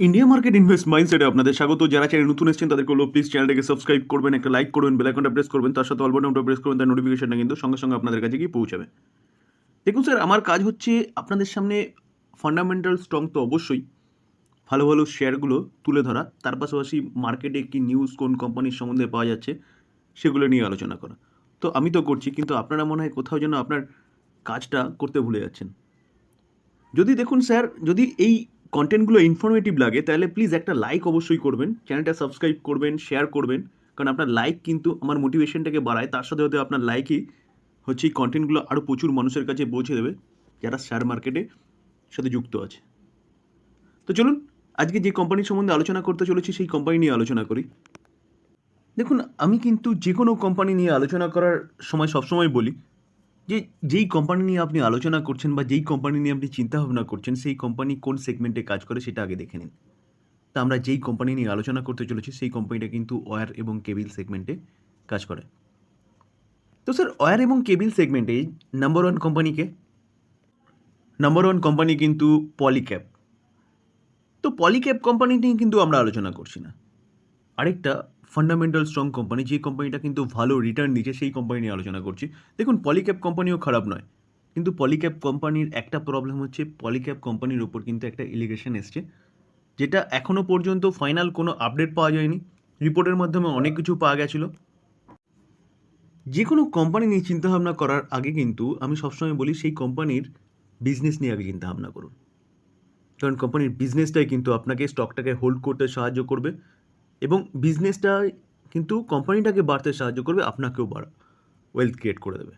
India market invest মাইন্ডসেটে আপনাদের স্বাগত। যারা চ্যানেল নতুন এসেছেন, তাদেরকে বলব প্লিজ চ্যানেলটাকে সাবস্ক্রাইব করবেন, একটা লাইক করবেন বেলাইকনটা প্রেস করবেন, তার সাথে অল্পটা প্রেস করবেন, তার নোটিফিকেশনটা কিন্তু সঙ্গে সঙ্গে আপনাদের কাছে গিয়ে পৌঁছাবে। দেখুন স্যার আমার কাজ হচ্ছে আপনাদের সামনে ফান্ডামেন্টাল স্ট্রং তো অবশ্যই, ভালো ভালো শেয়ারগুলো তুলে ধরা, তার পাশাপাশি মার্কেটে কি নিউজ কোন কোম্পানির সম্বন্ধে পাওয়া যাচ্ছে, সেগুলো নিয়ে আলোচনা করা। তো আমি তো করছি, কিন্তু আপনারা মনে হয় কোথাও যেন আপনার কাজটা করতে ভুলে যাচ্ছেন। যদি দেখুন স্যার যদি এই কন্টেন্টগুলো ইনফরমেটিভ লাগে, তাহলে প্লিজ একটা লাইক অবশ্যই করবেন চ্যানেলটা সাবস্ক্রাইব করবেন শেয়ার করবেন, কারণ আপনার লাইক কিন্তু আমার মোটিভেশনটাকে বাড়ায়, তার সাথে সাথে আপনার লাইকই হচ্ছে এই কন্টেন্টগুলো আরও প্রচুর মানুষের কাছে পৌঁছে দেবে, যারা শেয়ার মার্কেটে সাথে যুক্ত আছে। তো চলুন, আজকে যে কোম্পানির সম্বন্ধে আলোচনা করতে চলেছি, সেই কোম্পানি নিয়ে আলোচনা করি। দেখুন, আমি কিন্তু যে কোনো কোম্পানি নিয়ে আলোচনা করার সময় সবসময় বলি যে যেই কোম্পানি নিয়ে আপনি আলোচনা করছেন বা যেই কোম্পানি নিয়ে আপনি চিন্তা ভাবনা করছেন, সেই কোম্পানি কোন সেগমেন্টে কাজ করে সেটা আগে দেখে নিন। তা আমরা যেই কোম্পানি নিয়ে আলোচনা করতে চলেছি, সেই কোম্পানিটা কিন্তু ওয়্যার এবং কেবিল সেগমেন্টে কাজ করে। তো স্যার ওয়্যার এবং কেবিল সেগমেন্টে নাম্বার ওয়ান কোম্পানিকে নাম্বার ওয়ান কোম্পানি কিন্তু পলিক্যাপ তো পলিক্যাপ কোম্পানি নিয়ে কিন্তু আমরা আলোচনা করছি না। আরেকটা ফান্ডামেন্টাল স্ট্রং কোম্পানি যে কোম্পানিটা কিন্তু ভালো রিটার্ন দিচ্ছে সেই কোম্পানি নিয়ে আলোচনা করছি। দেখুন পলিক্যাপ কোম্পানিও খারাপ নয়। কিন্তু পলিক্যাপ কোম্পানির একটা প্রবলেম হচ্ছে পলিক্যাপ কোম্পানির উপর কিন্তু একটা ইলিগেশন এসছে, যেটা এখনও পর্যন্ত ফাইনাল কোনো আপডেট পাওয়া যায়নি। রিপোর্টের মাধ্যমে অনেক কিছু পাওয়া গেছিল। যে কোনো কোম্পানি নিয়ে চিন্তাভাবনা করার আগে কিন্তু আমি সবসময় বলি, সেই কোম্পানির বিজনেস নিয়ে আগে চিন্তাভাবনা করুন। কারণ কোম্পানির বিজনেসটাই কিন্তু আপনাকে স্টকটাকে হোল্ড করতে সাহায্য করবে। এবং বিজনেসটা কিন্তু কোম্পানিটাকে বাড়তে সাহায্য করবে, আপনাকেও বাড়া ওয়েলথ ক্রিয়েট করে দেবে।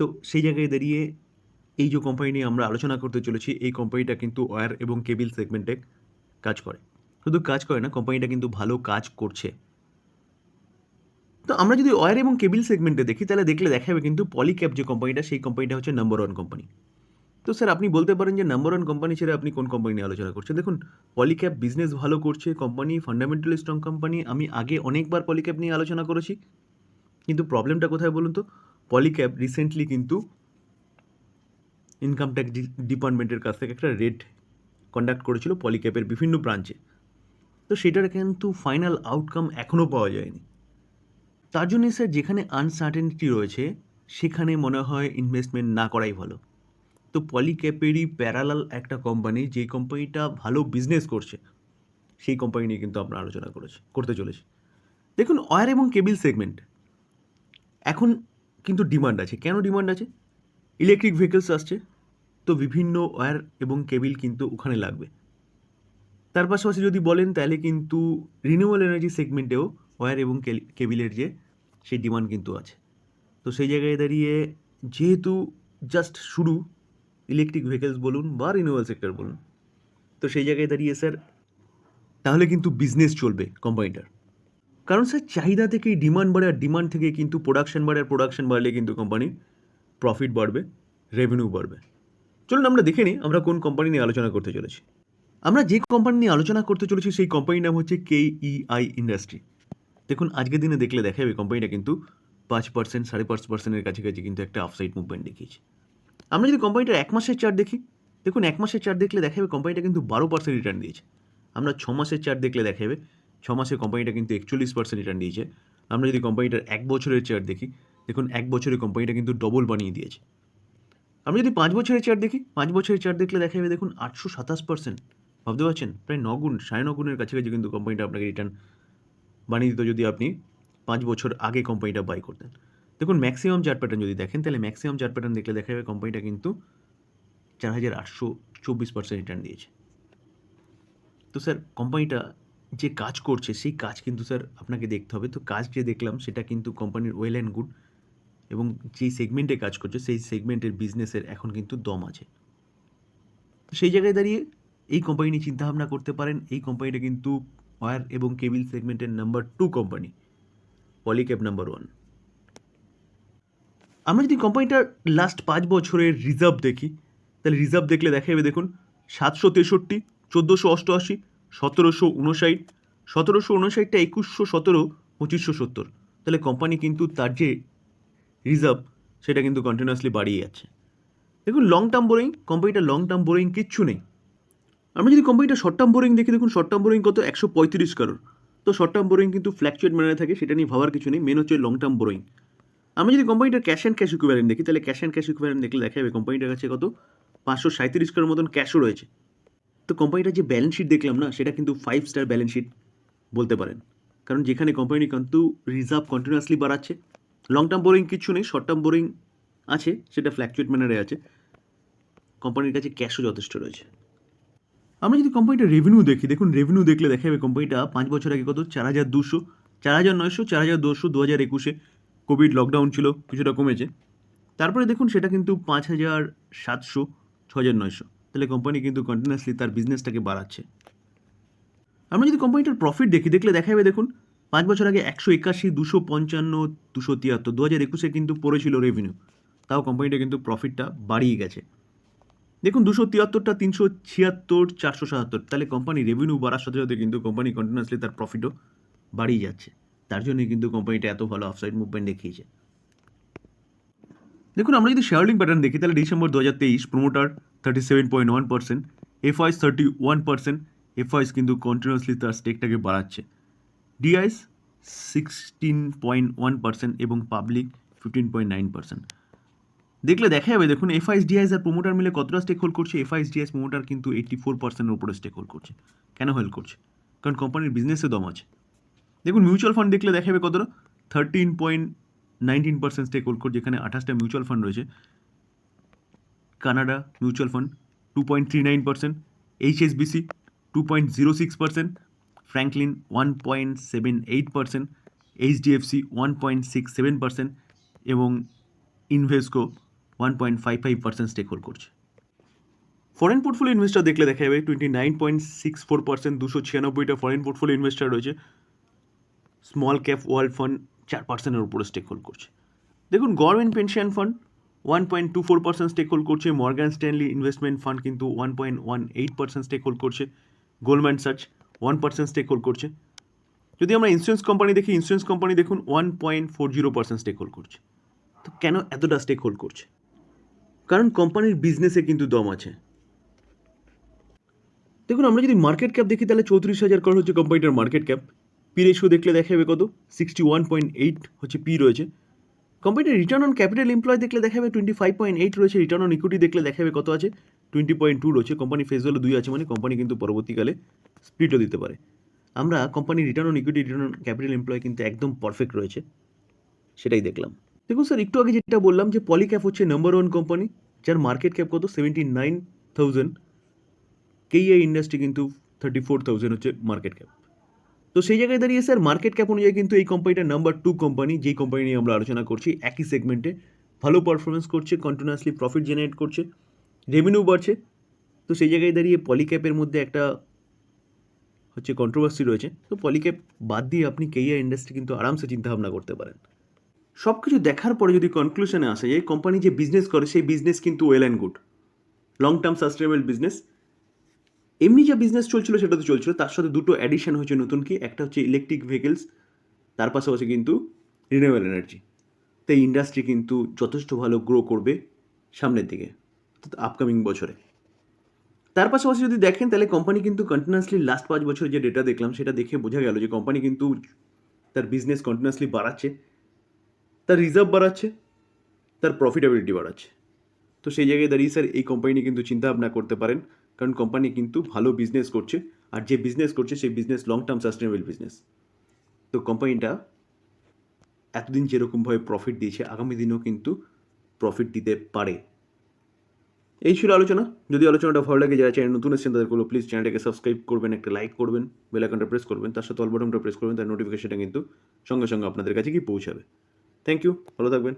তো সেই জায়গায় দাঁড়িয়ে এই যে কোম্পানি নিয়ে আমরা আলোচনা করতে চলেছি, এই কোম্পানিটা কিন্তু ওয়্যার এবং কেবিল সেগমেন্টে কাজ করে। শুধু কাজ করে না কোম্পানিটা কিন্তু ভালো কাজ করছে। তো আমরা যদি ওয়্যার এবং কেবিল সেগমেন্টে দেখি, তাহলে দেখলে দেখা যাবে কিন্তু পলিক্যাপ যে কোম্পানিটা সেই কোম্পানিটা হচ্ছে নাম্বার ওয়ান কোম্পানি তো স্যার, আপনি বলতে পারেন যে নাম্বার ওয়ান কোম্পানি ছেড়ে আপনি কোন কোম্পানি নিয়ে আলোচনা করছেন? দেখুন পলিক্যাপ বিজনেস ভালো করছে কোম্পানি ফান্ডামেন্টালি স্ট্রং কোম্পানি আমি আগে অনেকবার পলিক্যাপ নিয়ে আলোচনা করেছি। কিন্তু প্রবলেমটা কোথায় বলুন তো? পলিক্যাপ রিসেন্টলি কিন্তু ইনকাম ট্যাক্স ডিপার্টমেন্টের কাছ থেকে একটা রেড কন্ডাক্ট করেছিল পলিক্যাপের বিভিন্ন ব্রাঞ্চে তো সেটার কিন্তু ফাইনাল আউটকাম এখনও পাওয়া যায়নি। তার জন্যে স্যার, যেখানে আনসার্টেনিটি রয়েছে, সেখানে মনে হয় ইনভেস্টমেন্ট না করাই ভালো। তো পলিক্যাপেরই প্যারালাল একটা কোম্পানি যে কোম্পানিটা ভালো বিজনেস করছে, সেই কোম্পানি নিয়ে কিন্তু আমরা আলোচনা করেছি, করতে চলেছি। দেখুন ওয়্যার এবং কেবিল সেগমেন্ট এখন কিন্তু ডিমান্ড আছে। কেন ডিমান্ড আছে? ইলেকট্রিক ভেহিকলস আসছে, তো বিভিন্ন ওয়্যার এবং কেবিল কিন্তু ওখানে লাগবে। তার পাশাপাশি যদি বলেন, তাহলে কিন্তু রিনিউয়েবল এনার্জি সেগমেন্টেও ওয়্যার এবং কেবিলের যে, সেই ডিমান্ড কিন্তু আছে। তো সেই জায়গায় দাঁড়িয়ে যেহেতু জাস্ট শুরু ইলেকট্রিক ভেহিকেলস বলুন বা রিনিউয়াল সেক্টর বলুন। তো সেই জায়গায় দাঁড়িয়ে স্যার তাহলে কিন্তু বিজনেস চলবে কোম্পানিটার কারণ স্যার চাহিদা থেকেই ডিমান্ড বাড়ে আর ডিমান্ড থেকে কিন্তু প্রোডাকশন বাড়ে, আর প্রোডাকশন বাড়লে কিন্তু কোম্পানির প্রফিট বাড়বে রেভিনিউ বাড়বে। চলুন আমরা দেখে নিই আমরা কোন কোম্পানি নিয়ে আলোচনা করতে চলেছি। আমরা যে কোম্পানি নিয়ে আলোচনা করতে চলেছি সেই কোম্পানির নাম হচ্ছে কে ইআই ইন্ডাস্ট্রি দেখুন, আজকের দিনে দেখলে দেখা যাবে কোম্পানিটা কিন্তু পাঁচ পার্সেন্ট সাড়ে পাঁচ পার্সেন্টের কাছাকাছি কিন্তু একটা আফসাইড মুভমেন্ট দেখিয়েছে। আমরা যদি কোম্পানিটার এক মাসের চার্ট দেখি, দেখুন এক মাসের চার্ট দেখলে দেখা যাবে কোম্পানিটা কিন্তু বারো পার্সেন্ট রিটার্ন দিয়েছে। আমরা ছ মাসের চার্ট দেখলে দেখা যাবে ছ মাসে কোম্পানিটা কিন্তু একচল্লিশ পার্সেন্ট রিটার্ন দিয়েছে। আমরা যদি কোম্পানিটার এক বছরের চার্ট দেখি, দেখুন এক বছরে কোম্পানিটা কিন্তু ডবল বানিয়ে দিয়েছে। আমরা যদি পাঁচ বছরের চার্ট দেখি, পাঁচ বছরের চার্ট দেখলে দেখা যাবে দেখুন আটশো সাতাশ পার্সেন্ট ভাবতে পারছেন? প্রায় নগুণ সাড়ে নগুণের কাছাকাছি কিন্তু কোম্পানিটা আপনাকে রিটার্ন বানিয়ে দিত যদি আপনি পাঁচ বছর আগে কোম্পানিটা বাই করতেন। দেখুন ম্যাক্সিমাম চার্ট প্যাটার্ন যদি দেখেন, তাহলে ম্যাক্সিমাম চার্ট প্যাটার্ন দেখলে দেখা যাবে কোম্পানিটা কিন্তু চার হাজার আটশো চব্বিশ পার্সেন্ট রিটার্ন দিয়েছে। তো স্যার কোম্পানিটা যে কাজ করছে, সেই কাজ কিন্তু স্যার আপনাকে দেখতে হবে। তো কাজ যে দেখলাম, সেটা কিন্তু কোম্পানির ওয়েল অ্যান্ড গুড এবং যেই সেগমেন্টে কাজ করছে, সেই সেগমেন্টের বিজনেসের এখন কিন্তু দম আছে। সেই জায়গায় দাঁড়িয়ে এই কোম্পানি নিয়ে চিন্তাভাবনা করতে পারেন। এই কোম্পানিটা কিন্তু ওয়্যার এবং কেবিল সেগমেন্টের number two company Polycab number one আমরা যদি কোম্পানিটার লাস্ট পাঁচ বছরের রিজার্ভ দেখি, তাহলে রিজার্ভ দেখলে দেখা যাবে দেখুন, সাতশো তেষট্টি, চোদ্দোশো অষ্টআশি, সতেরোশো উনষাট, সতেরোশো উনষাটটা একুশশো সতেরো, পঁচিশশো সত্তর। তাহলে কোম্পানি কিন্তু তার যে রিজার্ভ সেটা কিন্তু কন্টিনিউয়াসলি বাড়িয়ে যাচ্ছে। দেখুন লং টার্ম বোরিং কোম্পানিটা লং টার্ম বোরিং কিচ্ছু নেই। আমরা যদি কোম্পানিটা শর্ট টার্ম বোরিং দেখি, দেখুন শর্ট টার্ম বোরিং কত? একশো পঁয়ত্রিশ কারোর তো শর্ট টার্ম বোরিং কিন্তু ফ্ল্যাকচুয়েট ম্যানারে থাকে, সেটা নিয়ে ভাবার কিছু নেই। মেন হচ্ছে লং টার্ম বোরিং আমরা যদি কোম্পানিটার ক্যাশ অ্যান্ড ক্যাশ ইকুইভ্যালেন্ট দেখি, তাহলে ক্যাশ অ্যান্ড ক্যাশ ইকুইভ্যালেন্ট দেখলে দেখা যাবে কোম্পানিটার কাছে কত? পাঁচশো সাঁত্রিশ কারোর মতন ক্যাশও রয়েছে। তো কোম্পানিটার যে ব্যালেন্স শিট দেখলাম না, সেটা কিন্তু ফাইভ স্টার ব্যালেন্স শিট বলতে পারেন। কারণ যেখানে কোম্পানি কিন্তু রিজার্ভ কন্টিনিউয়াসলি বাড়াচ্ছে। লং টার্ম বোরিং কিছু নেই শর্ট টার্ম বোরিং আছে, সেটা ফ্ল্যাকচুয়েট ম্যানারে আছে। কোম্পানির কাছে ক্যাশও যথেষ্ট রয়েছে। আমরা যদি কোম্পানিটার রেভিনিউ দেখি, দেখুন রেভিনিউ দেখলে দেখা যাবে কোম্পানিটা পাঁচ বছর আগে কত? চার হাজার দুশো, চার হাজার নয়শো, চার হাজার দুশো, দু হাজার একুশে। কোভিড লকডাউন ছিল, কিছুটা কমেছে। তারপরে দেখুন, সেটা কিন্তু পাঁচ হাজার সাতশো, ছ হাজার নয়শো। তাহলে কোম্পানি কিন্তু কন্টিনিউয়াসলি তার বিজনেসটাকে বাড়াচ্ছে। আমরা যদি কোম্পানিটার প্রফিট দেখি, দেখলে দেখা যাবে দেখুন, পাঁচ বছর আগে একশো একাশি, দুশো পঞ্চান্ন, দুশো তিয়াত্তর, দু হাজার একুশে কিন্তু পড়েছিল রেভিনিউ তাও কোম্পানিটা কিন্তু প্রফিটটা বাড়িয়ে গেছে। দেখুন, দুশো তিয়াত্তরটা তিনশো ছিয়াত্তর, চারশো সাতাত্তর। তাহলে কোম্পানি রেভিনিউ বাড়ার সাথে সাথে কিন্তু কোম্পানি কন্টিনিউয়াসলি তার প্রফিটও বাড়িয়ে যাচ্ছে। তার জন্যই কিন্তু কোম্পানিটা এত ভালো আফসাইড মুভমেন্ট দেখিয়েছে। দেখুন, আমরা যদি শেয়ারলিং প্যাটার্ন দেখি, তাহলে ডিসেম্বর দু হাজার তেইশ promoter thirty seven point one percent FIIs thirty one percent FIIs কিন্তু কন্টিনিউয়াসলি তার স্টেকটাকে বাড়াচ্ছে। DIIs sixteen point one percent এবং public fifteen point nine percent দেখলে দেখা যাবে দেখুন এফআইএস ডিআইএস আর প্রোমোটার মিলে কতটা স্টেক হোল্ড করছে? এফআইএস ডিআইএস প্রোমোটার কিন্তু এইটি ফোর পার্সেন্টের উপরে স্টেক হোল্ড করছে। কেন হেল্প করছে? কারণ কোম্পানির বিজনেসে দম আছে। দেখুন মিউচুয়াল ফান্ড দেখলে দেখাবে কতটা? Thirteen point nineteen percent stake hold করছে যেখানে আঠাশটা মিউচুয়াল ফান্ড রয়েছে। Canada mutual fund two point three nine percent HSBC two point zero six percent Franklin one point seven eight percent HDFC one point six seven percent এবং Invesco one point five five percent stake hold করছে foreign portfolio investor দেখলে দেখা যাবে twenty nine point six four percent দুশো ছিয়ানব্বইটা foreign portfolio investor রয়েছে। Small cap world fund চার পার্সেন্টের উপরে স্টেক হোল্ড করছে। দেখুন government pension fund one point two four percent stake hold করছে মর্গান স্ট্যানলি ইনভেস্টমেন্ট ফান্ড কিন্তু one point one eight percent stake hold করছে গোল্ডম্যান সার্চ ওয়ান পার্সেন্ট স্টেক হোল্ড করছে। যদি আমরা ইন্স্যুরেন্স কোম্পানি দেখি ইন্স্যুরেন্স কোম্পানি দেখুন one point four zero percent stake hold করছে। তো কেন এতটা স্টেক হোল্ড করছে? কারণ কোম্পানির বিজনেসে কিন্তু দম আছে। দেখুন, আমরা যদি মার্কেট ক্যাপ দেখি, তাহলে চৌত্রিশ হাজার করোড় হচ্ছে কোম্পানিটার মার্কেট ক্যাপ পি রেশিও দেখলে দেখা যাবে কত? সিক্সটি ওয়ান পয়েন্ট এইট হচ্ছে পি রয়েছে। কোম্পানিটার রিটার্ন অন ক্যাপিটাল এমপ্লয় দেখলে দেখা যাবে টোয়েন্টি ফাইভ পয়েন্ট এইট রয়েছে। রিটার্ন অন ইকুইটি দেখলে দেখা যাবে কত আছে? টোয়েন্টি পয়েন্ট টু রয়েছে। কোম্পানি ফেস ভ্যালু দুই আছে মানে কোম্পানি কিন্তু পরবর্তীকালে স্প্লিটও দিতে পারে। আমরা কোম্পানির return on equity return on capital employ কিন্তু একদম পারফেক্ট রয়েছে। সেটাই দেখলাম। দেখুন স্যার একটু আগে যেটা বললাম যে পলিক্যাপ হচ্ছে নাম্বার ওয়ান কোম্পানি যার মার্কেট ক্যাপ কত? Seventy nine thousand KEI industry কিন্তু থার্টি ফোর থাউজেন্ড হচ্ছে মার্কেট ক্যাপ তো সেই জায়গায় দাঁড়িয়ে, স্যার মার্কেট ক্যাপ অনুযায়ী কিন্তু এই কোম্পানিটা নাম্বার টু কোম্পানি যেই কোম্পানি নিয়ে আমরা আলোচনা করছি, একই সেগমেন্টে ভালো পারফরমেন্স করছে কন্টিনিউয়াসলি প্রফিট জেনারেট করছে রেভিনিউ বাড়ছে। তো সেই জায়গায় দাঁড়িয়ে পলিক্যাপের মধ্যে একটা হচ্ছে কন্ট্রোভার্সি রয়েছে। তো পলিক্যাপ বাদ দিয়ে আপনি কেইআই ইন্ডাস্ট্রি কিন্তু আরামসে চিন্তাভাবনা করতে পারেন। সব কিছু দেখার পরে যদি কনক্লুশনে আসে যে কোম্পানি যে বিজনেস করে, সেই বিজনেস কিন্তু well and good long term sustainable business এমনি যা বিজনেস চলছিল সেটা তো চলছিল। তার সাথে দুটো অ্যাডিশন হয়েছে নতুন কি, একটা হচ্ছে ইলেকট্রিক ভেহিকেলস তার পাশাপাশি কিন্তু রিনিউয়েবল এনার্জি তো এই ইন্ডাস্ট্রি কিন্তু যথেষ্ট ভালো গ্রো করবে সামনের দিকে আপকামিং বছরে। তার পাশাপাশি যদি দেখেন, তাহলে কোম্পানি কিন্তু কন্টিনিউয়াসলি লাস্ট পাঁচ বছরের যে ডেটা দেখলাম, সেটা দেখে বোঝা গেল যে কোম্পানি কিন্তু তার বিজনেস কন্টিনিউয়াসলি বাড়াচ্ছে, তার রিজার্ভ বাড়াচ্ছে, তার প্রফিটেবিলিটি বাড়াচ্ছে। তো সেই জায়গায় দাঁড়িয়ে স্যার এই কোম্পানি কিন্তু চিন্তা ভাবনা করতে পারেন। কারণ কোম্পানি কিন্তু ভালো বিজনেস করছে আর যে বিজনেস করছে সেই business long term sustainable business তো কোম্পানিটা এতদিন যেরকমভাবে প্রফিট দিয়েছে, আগামী দিনেও কিন্তু প্রফিট দিতে পারে। এই ছিল আলোচনা। যদি আলোচনাটা ভালো লাগে, যারা চ্যানেল নতুন এসেছেন তাদেরগুলো প্লিজ চ্যানেলটাকে সাবস্ক্রাইব করবেন, একটা লাইক করবেন বেল আইকনটা প্রেস করবেন, তার সাথে অল বাটনটা প্রেস করবেন, তার নোটিফিকেশনটা কিন্তু সঙ্গে সঙ্গে আপনাদের কাছে কি পৌঁছাবে। থ্যাংক ইউ ভালো থাকবেন।